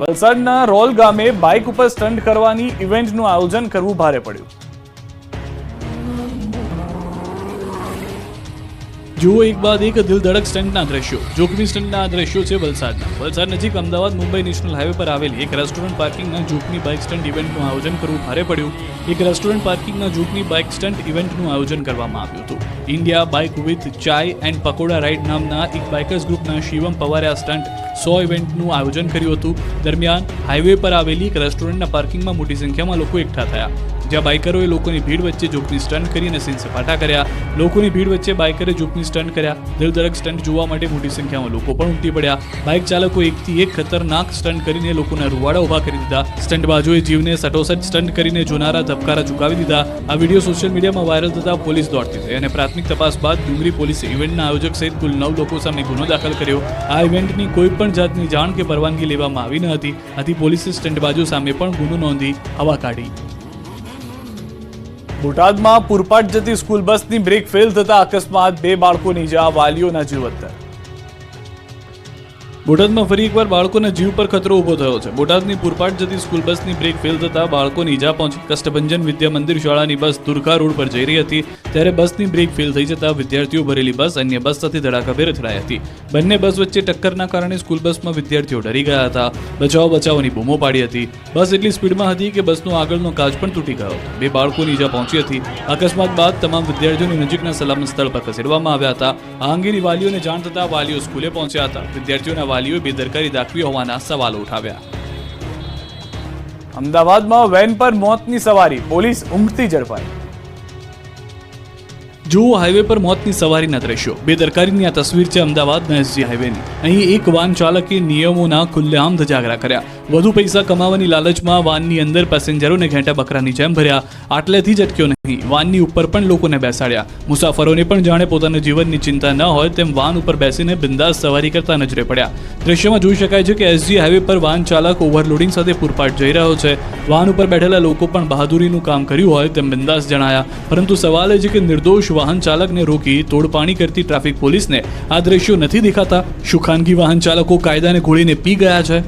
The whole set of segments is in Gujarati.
વલસાડના રોલ ગામે બાઇક ઉપર સ્ટન્ટ કરવાની ઇવેન્ટનું આયોજન કરવું ભારે પડ્યું. જુઓ એક બાદ એક દિલ ધડક સ્ટન્ટના દ્રશ્યો. જોખમી સ્ટન્ટના દ્રશ્યો છે વલસાડના. વલસાડ નજીક અમદાવાદ મુંબઈ નેશનલ હાઈવે પર આવેલી એક રેસ્ટોરન્ટ પાર્કિંગના જોખમી બાઇક સ્ટન્ટ ઇવેન્ટનું આયોજન કરવું ભારે પડ્યું. એક રેસ્ટોરન્ટ પાર્કિંગના જોખમી બાઇક સ્ટન્ટ ઇવેન્ટનું આયોજન કરવામાં આવ્યું હતું. India bike with chai and pakoda ride નામના એક બાઇકર્સ ગ્રુપના શિવમ પવારે આ સ્ટન્ટ સો ઇવેન્ટનું આયોજન કર્યું હતું. દરમિયાન હાઈવે પર આવેલી એક રેસ્ટોરન્ટના પાર્કિંગમાં મોટી સંખ્યામાં લોકો એકઠા થયા. જ્યાં બાઇકરોએ લોકોની ભીડ વચ્ચે જોકની સ્ટન્ટ કરીને સીન સપાટા કર્યા. લોકોની ભીડ વચ્ચે બાઇકરે જોકની સ્ટન્ટ કર્યા. દિલધડક સ્ટન્ટ જોવા માટે મોટી સંખ્યામાં લોકો પણ ઉમટી પડ્યા. બાઇક ચાલકો એકથી એક ખતરનાક સ્ટન્ટ કરીને લોકોના રૂવાડા ઊભા કરી દીધા. સ્ટન્ટબાજોએ જીવને સટોસટ સ્ટન્ટ કરીને જોનારા ધબકારા ચુકાવી દીધા. આ વીડિયો સોશિયલ મીડિયામાં વાયરલ થતા પોલીસ દોડતી થઈ અને પ્રાથમિક તપાસ બાદ ડુંગરી પોલીસે ઇવેન્ટના આયોજક સહિત કુલ નવ લોકો સામે ગુનો દાખલ કર્યો. આ ઇવેન્ટની કોઈ પણ જાતની જાણ કે પરવાનગી લેવામાં આવી ન હતી. આથી પોલીસે સ્ટન્ટબાજો સામે પણ ગુનો નોંધી હવા કાઢી. બોટાદમાં પૂરપાટ જતી સ્કૂલ બસની બ્રેક ફેલ થતા અકસ્માત બે બાળકોની ઇજા વાલીઓના જીવતર બોટાદમાં ફરી એકવાર બાળકોના જીવ પર ખતરો ઊભો થયો છે. બોટાદની પૂરપાટ જતી સ્કૂલ બસની બ્રેક ફેલ થતા બાળકોને ઈજા પહોંચી. કષ્ટભંજન વિદ્યા મંદિર શાળાની બસ દુર્ગા રોડ પર જઈ રહી હતી. ત્યારે બસની બ્રેક ફેલ થઈ જતા વિદ્યાર્થીઓ ભરેલી બસ અન્ય બસ સાથે ધડાકાભેર અથડાઈ હતી. બંને બસ વચ્ચે ટક્કરના કારણે સ્કૂલ બસમાં વિદ્યાર્થીઓ ડરી ગયા હતા. બચાવ બચાવની બૂમો પાડી હતી. બસ એટલી સ્પીડમાં હતી કે બસનો આગળનો કાચ પણ તૂટી ગયો હતો. બે બાળકોની ઈજા પહોંચી હતી. અકસ્માત બાદ તમામ વિદ્યાર્થીઓને નજીકના સલામત સ્થળ પર ખસેડવામાં આવ્યા હતા. આ અંગેની વાલીઓને જાણ થતાં વાલીઓ સ્કૂલે પહોંચ્યા હતા. વિદ્યાર્થીઓના વાલીઓએ બેદરકારી દાખવી હોવાના સવાલો ઉઠાવ્યા. અમદાવાદમાં વેન પર મોતની સવારી પોલીસ ઊંઘતી ઝડપાઈ. જુઓ હાઈવે પર મોતની સવારીના દ્રશ્યો બેદરકારીની આ તસવીર છે અમદાવાદના એસજી હાઈવેની. અહીં એક વાન ચાલકે નિયમોના ખુલ્લેઆમ ધજાગરા કર્યા. વધુ પૈસા કમાવાની લાલચમાં વાનની અંદર પેસેન્જરોને ઘેંટા બકરાની જેમ ભર્યા. આટલેથી જ અટક્યો નહીં. વાનની ઉપર પણ લોકોને બેસાડ્યા. મુસાફરોને પણ જાણે પોતાના જીવનની ચિંતા ન હોય તેમ વાન ઉપર બેસીને બિંદાસ સવારી કરતા નજરે પડ્યા. દ્રશ્યમાં જોઈ શકાય છે કે એસજી હાઈવે પર વાન ચાલક ઓવરલોડિંગ સાથે પૂરપાટ જઈ રહ્યો છે. વાન ઉપર બેઠેલા લોકો પણ બહાદુરીનું કામ કર્યું હોય તેમ બિંદાસ જણાયા. પરંતુ સવાલ એ છે કે નિર્દોષ વાહન ચાલકને રોકી તોડપાણી કરતી ટ્રાફિક પોલીસને આ દ્રશ્યો નથી દેખાતા? શું ખાનગી વાહન ચાલકો કાયદાને ઘોળીને પી ગયા છે?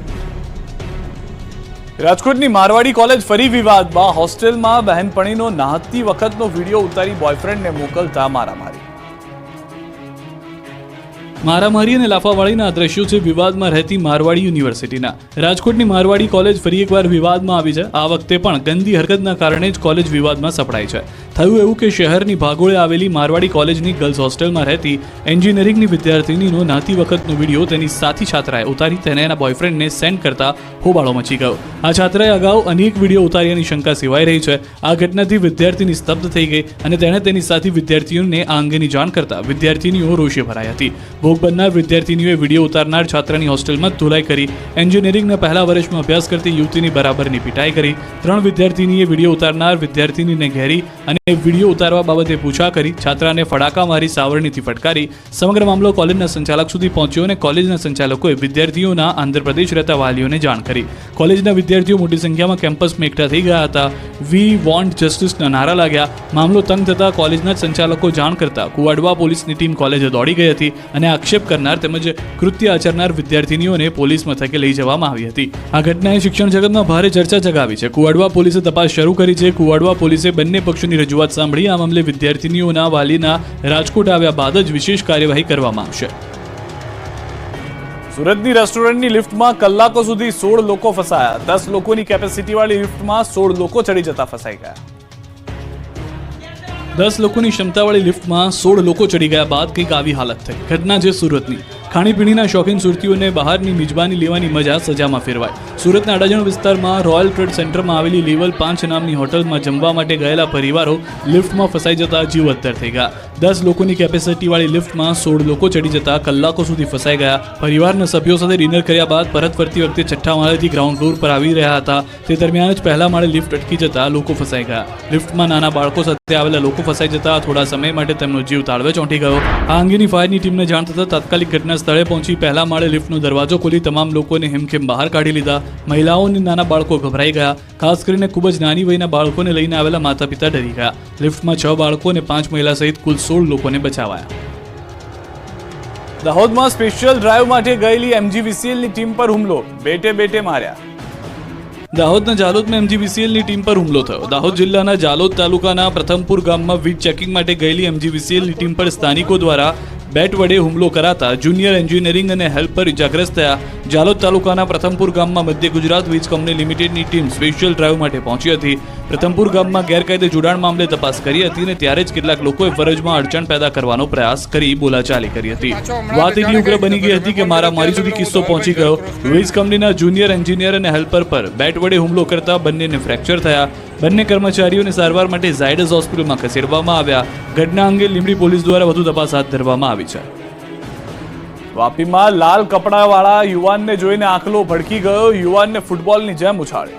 રાજકોટની મારવાડી કોલેજ ફરી વિવાદમાં હોસ્ટેલમાં બહેનપણીનો નાહતી વખતનો વીડિયો ઉતારી બોયફ્રેન્ડને મોકલતા મારામારી. મારામારી અને લાફાવાળીના દ્રશ્યો છે વિવાદમાં રહેતી મારવાડી યુનિવર્સિટીના. રાજકોટની મારવાડી કોલેજ ફરી એકવાર વિવાદમાં આવી છે. આ વખતે પણ ગંદી હરકતના કારણે જ કોલેજ વિવાદમાં સપડાઈ છે. થયું એવું કે શહેરની ભાગોળે આવેલી મારવાડી કોલેજની ગર્લ્સ હોસ્ટેલમાં રહેતી એન્જિનિયરિંગની વિદ્યાર્થિનીનો નાતી વખતનો વીડિયો તેની સાથી છાત્રાએ ઉતારી તેને એના બોયફ્રેન્ડને સેન્ડ કરતા હોબાળો મચી ગયો. આ છાત્રાએ અગાઉ અનેક વીડિયો ઉતાર્યાની શંકા સિવાય રહી છે. આ ઘટનાથી વિદ્યાર્થીની સ્તબ્ધ થઈ ગઈ અને તેણે તેની સાથી વિદ્યાર્થીઓને આ અંગેની જાણ કરતા વિદ્યાર્થીનીઓ રોષે ભરાઈ હતી. ભોગ બનનાર વિદ્યાર્થીનીઓએ વીડિયો ઉતારનાર છાત્રાની હોસ્ટેલમાં ધુલાઈ કરી એન્જિનિયરિંગના પહેલા વર્ષમાં અભ્યાસ કરતી યુવતીની બરાબરની પીટાઈ કરી. ત્રણ વિદ્યાર્થીનીએ વીડિયો ઉતારનાર વિદ્યાર્થીનીને ઘેરી અને વીડિયો ઉતારવા બાબતે પૂછા કરી છાત્રાને ફડાકા મારી સાવરણીથી ફટકારી. સમગ્ર મામલો કોલેજના સંચાલક સુધી પહોંચ્યો અને કોલેજના સંચાલકોએ વિદ્યાર્થીઓના આંધ્રપ્રદેશ રહેતા વાલીઓને જાણ કરી. કોલેજના વિદ્યાર્થીઓ મોટી સંખ્યામાં કેમ્પસમાં એકઠા થઈ ગયા હતા. વી વોન્ટ જસ્ટિસના નારા લાગ્યા. મામલો તંગ થતા કોલેજના સંચાલકો જાણ કરતા કુવાડવા પોલીસની ટીમ કોલેજે દોડી ગઈ હતી અને આક્ષેપ કરનાર તેમજ કૃત્ય આચરનાર વિદ્યાર્થીનીઓને પોલીસ મથકે લઈ જવામાં આવી હતી. આ ઘટનાએ શિક્ષણ જગતમાં ભારે ચર્ચા જગાવી છે. કુવાડવા પોલીસે તપાસ શરૂ કરી છે. કુવાડવા પોલીસે બંને પક્ષોની રજૂઆત સાંભળી આ મામલે વિદ્યાર્થીનીઓના વાલીના રાજકોટ આવ્યા બાદ જ વિશેષ કાર્યવાહી કરવામાં આવશે. સુરતની રેસ્ટોરન્ટની લિફ્ટમાં કલાકો સુધી સોળ લોકો ફસાયા. દસ લોકોની કેપેસિટીવાળી લિફ્ટમાં સોળ લોકો ચડી જતા ફસાઈ ગયા. દસ લોકોની ક્ષમતાવાળી લિફ્ટમાં સોળ લોકો ચડી ગયા બાદ કંઈક આવી હાલત થઈ. ઘટના છે સુરતની. ખાણીપીણીના શોખીન સુરતીઓને બહારની મિજબાની લેવાની મજા સજામાં ફેરવાય. સુરતના અડાજણ વિસ્તારમાં રોયલ ટ્રેડ સેન્ટરમાં આવેલી લેવલ પાંચ નામની હોટલમાં જમવા માટે ગયેલા પરિવારો લિફ્ટમાં ફસાઈ જતા જીવ અત્તર થઈ ગયા. દસ લોકોની કેપેસિટીવાળી લિફ્ટમાં સોળ લોકો ચડી જતા કલાકો સુધી ફસાઈ ગયા. પરિવારના સભ્યો સાથે ડિનર કર્યા બાદ પરત ફરતી વખતે છઠ્ઠા માળેથી ગ્રાઉન્ડ ફ્લોર પર આવી રહ્યા હતા. તે દરમિયાન જ પહેલા માળે લિફ્ટ અટકી જતા લોકો ફસાઈ ગયા. લિફ્ટમાં નાના બાળકો સાથે આવેલા લોકો ફસાઈ જતા થોડા સમય માટે તેમનો જીવ તાળવે ચોંટી ગયો. આ અંગેની ફાયરની ટીમને જાણ થતાં તાત્કાલિક ઘટના સ્થળે પહોંચી પહેલા માળે લિફ્ટનો દરવાજો ખોલી તમામ લોકોને હેમખેમ બહાર કાઢી લીધા. મહિલાઓ અને નાના બાળકો ગભરાઈ ગયા. ખાસ કરીને ખૂબ જ નાની વયના બાળકોને લઈને આવેલા માતા પિતા ડરી ગયા. લિફ્ટમાં છ બાળકો અને પાંચ મહિલા સહિત કુલ સોળ લોકોને બચાવાયા. દાહોદમાં સ્પેશિયલ ડ્રાઈવ માટે ગયેલી એમજીવીસીએલની ટીમ પર હુમલો. બેટે બેટે માર્યા. દાહોદના જાલોદમાં એમજીવીસીએલની ટીમ પર હુમલો થયો. દાહોદ જિલ્લાના જાલોદ તાલુકાના પ્રથમપુર ગામમાં વીજ ચેકિંગ માટે ગયેલી એમજીવીસીએલની ટીમ પર સ્થાનિકો દ્વારા બેટ વડે હુમલો કરાતા જુનિયર એન્જિનિયરિંગ અને હેલ્પર ઇજાગ્રસ્ત થયા. જાલોદ તાલુકાના પ્રથમપુર ગામમાં મધ્ય ગુજરાત વીજ કંપની લિમિટેડની ટીમ સ્પેશિયલ ડ્રાઈવ માટે પહોંચી હતી. પ્રથમપુર ગામમાં ગેરકાયદે જોડાણ મામલે તપાસ કરી હતી અને ત્યારે જ કેટલાક લોકોએ ફરજમાં અડચણ પેદા કરવાનો પ્રયાસ કરી બોલાચાલી કરી હતી. વાત એટલી ઉગ્ર બની ગઈ હતી કે મારા મારી સુધી કિસ્સો પહોંચી ગયો. વીજ કંપનીના જુનિયર એન્જિનિયર અને હેલ્પર પર બેટ વડે હુમલો કરતા બંનેને ફ્રેક્ચર થયા. બંને કર્મચારીઓને સારવાર માટે ઝાયડસ હોસ્પિટલમાં ખસેડવામાં આવ્યા. ઘટના અંગે લીંબડી પોલીસ દ્વારા વધુ તપાસ હાથ ધરવામાં આવી છે. વાપીમાં લાલ કપડાવાળા યુવાનને જોઈને આંખલો ભડકી ગયો. યુવાનને ફૂટબોલની જેમ ઉછાળ્યો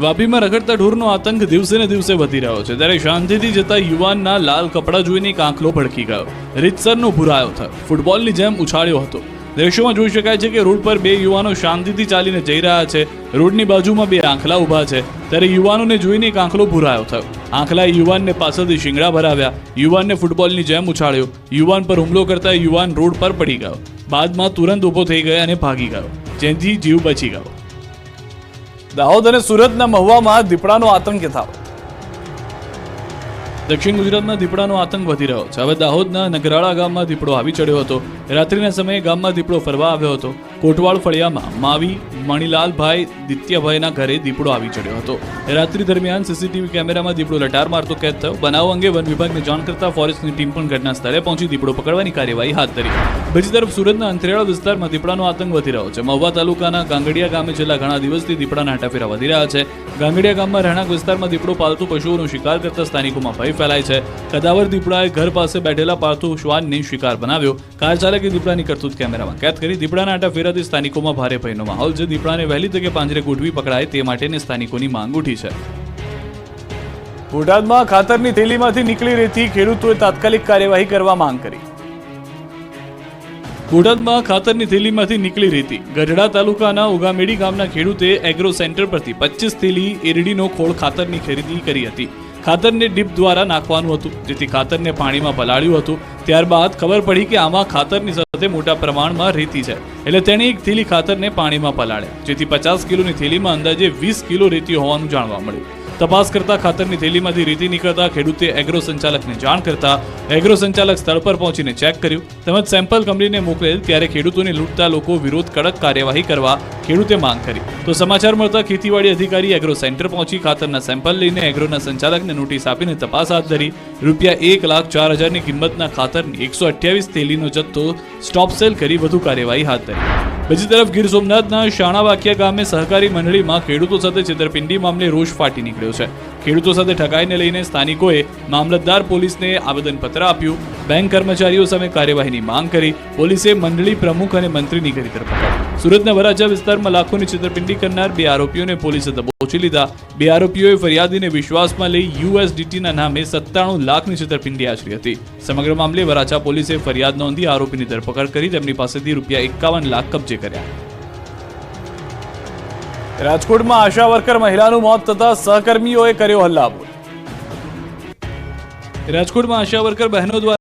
વાપીમાં રખડતા ઢોરનો આતંક દિવસે ને દિવસે વધી રહ્યો છે. ત્યારે શાંતિથી જતા યુવાનના લાલ કપડાં જોઈને એક આંખલો ભડકી ગયો. રીતસરનો ભુરાયો થયો. ફૂટબોલની જેમ ઉછાળ્યો હતો. દ્રશ્યોમાં જોઈ શકાય છે કે રોડ પર બે યુવાનો શાંતિથી ચાલીને જઈ રહ્યા છે. રોડની બાજુમાં બે આંખલા ઊભા છે. ત્યારે યુવાનોને જોઈને એક આંખલો ભુરાયો થયો. આંખલાએ યુવાનને પાછળથી શિંગડા ભરાવ્યા. યુવાનને ફૂટબોલની જેમ ઉછાળ્યો. યુવાન પર હુમલો કરતા યુવાન રોડ પર પડી ગયો. બાદમાં તુરંત ઊભો થઈ ગયો અને ભાગી ગયો. જેથી જીવ બચી ગયો. દાહોદ અને સુરતના મહુવામાં દીપડાનો આતંક યથાવત. દક્ષિણ ગુજરાતમાં દીપડાનો આતંક વધી રહ્યો છે. હવે દાહોદના નગરાળા ગામમાં દીપડો આવી ચડ્યો હતો. રાત્રિના સમયે ગામમાં દીપડો ફરવા આવ્યો હતો. કોટવાળ ફળિયામાં માવી, મણિલાલભાઈ, દિત્યભાઈના ઘરે દીપડો આવી ચડ્યો હતો. રાત્રિ દરમિયાન સીસીટીવી કેમેરામાં દીપડો લટાર મારતો કેદ થયો. બનાવ અંગે વન વિભાગને જાણ કરતા ફોરેસ્ટની ટીમ પણ ઘટના સ્થળે પહોંચી દીપડો પકડવાની કાર્યવાહી હાથ ધરી. બીજી તરફ સુરતના અંતરિયાળ વિસ્તારમાં દીપડાનો આતંક વધી રહ્યો છે. મહુવા તાલુકાના ગાંગડિયા ગામે છેલ્લા ઘણા દિવસથી દીપડાના હટાફેરા વધી રહ્યા છે. ગાંગડિયા ગામમાં રહેણાંક વિસ્તારમાં દીપડો પાલતુ પશુઓનો શિકાર કરતા સ્થાનિકોમાં ભય ફેલાય છે. કદાવર દીપડાએ ઘર પાસે બેઠેલા પાર્થુ શ્વાનને શિકાર બનાવ્યો. કાર ચાલકે દીપડાની કરતૂત કેમેરામાં કેદ કરી દીપડાના હટાફેરાથી સ્થાનિકોમાં ભારે ભયનો માહોલ છે. દીપડાને વહેલી તકે પાંજરે ગોઠવી પકડાય તે માટેની સ્થાનિકોની માંગ ઉઠી છે. બોટાદમાં ખાતરની થેલીમાંથી નીકળી રહેતી ખેડૂતોએ તાત્કાલિક કાર્યવાહી કરવા માંગ કરી. બોટાદમાં ખાતરની થેલીમાંથી નીકળી રહેતી ગઢડા તાલુકાના ઉગામેડી ગામના ખેડૂતે એગ્રો સેન્ટર પરથી પચીસ થેલી એરડીનો ખોળ ખાતરની ખરીદી કરી હતી. ખાતરને ડીપ દ્વારા નાખવાનું હતું. જેથી ખાતરને પાણીમાં પલાળ્યું હતું. ત્યારબાદ ખબર પડી કે આમાં ખાતરની સાથે મોટા પ્રમાણમાં રેતી છે. એટલે તેણે એક થેલી ખાતરને પાણીમાં પલાળ્યા. જેથી પચાસ કિલોની થેલીમાં અંદાજે વીસ કિલો રેતી હોવાનું જાણવા મળ્યું. તપાસ કરતા ખાતરની થેલીમાંથી રેતી નીકળતા ખેડૂતે એગ્રો સંચાલકને જાણ કરતા એગ્રો સંચાલક સ્થળ પર પહોંચીને ચેક કર્યું. તેમજ સેમ્પલ કંપનીને મોકલેલ ત્યારે ખેડૂતોને લૂંટતા લોકો વિરોધ કડક કાર્યવાહી કરવા ખેડૂતે માંગ કરી. તો સમાચાર મળતા ખેતીવાડી અધિકારી એગ્રો સેન્ટર પહોંચી ખાતરના સેમ્પલ લઈને એગ્રોના સંચાલકને નોટિસ આપીને તપાસ હાથ ધરી. રૂપિયા એક લાખ ચાર હજારની કિંમતના ખાતરની એકસો અઠ્યાવીસ થેલીનો જથ્થો સ્ટોપ સેલ કરી વધુ કાર્યવાહી હાથ ધરી. બીજી તરફ ગીર સોમનાથના શાણાવાકિયા ગામે સહકારી મંડળીમાં ખેડૂતો સાથે છેતરપિંડી મામલે રોષ ફાટી નીકળ્યો છે. ખેડૂતો સાથે ઠગાઈને લઈને સ્થાનિકોએ મામલતદાર પોલીસને આવેદનપત્ર આપ્યું. બેંક કર્મચારીઓ સામે કાર્યવાહીની માંગ કરી પોલીસે મંડળી પ્રમુખ અને મંત્રીની કરી ધરપકડ. સુરતના વરાછા વિસ્તારમાં લાખોની છેતરપિંડી કરનાર બે આરોપીઓને પોલીસે દબોચી લીધા. બે આરોપીઓએ ફરિયાદીને વિશ્વાસમાં લઈ યુએસડીટીના નામે સત્તાણું લાખની છેતરપિંડી આચરી હતી. સમગ્ર મામલે વરાછા પોલીસે ફરિયાદ નોંધી આરોપીની ધરપકડ કરી તેમની પાસેથી રૂપિયા એકાવન લાખ કબજે કર્યા. રાજકોટમાં આશા વર્કર મહિલાનું મોત થતા સહકર્મીઓએ કર્યો હલ્લાબોલ. રાજકોટમાં આશા વર્કર બહેનો દ્વારા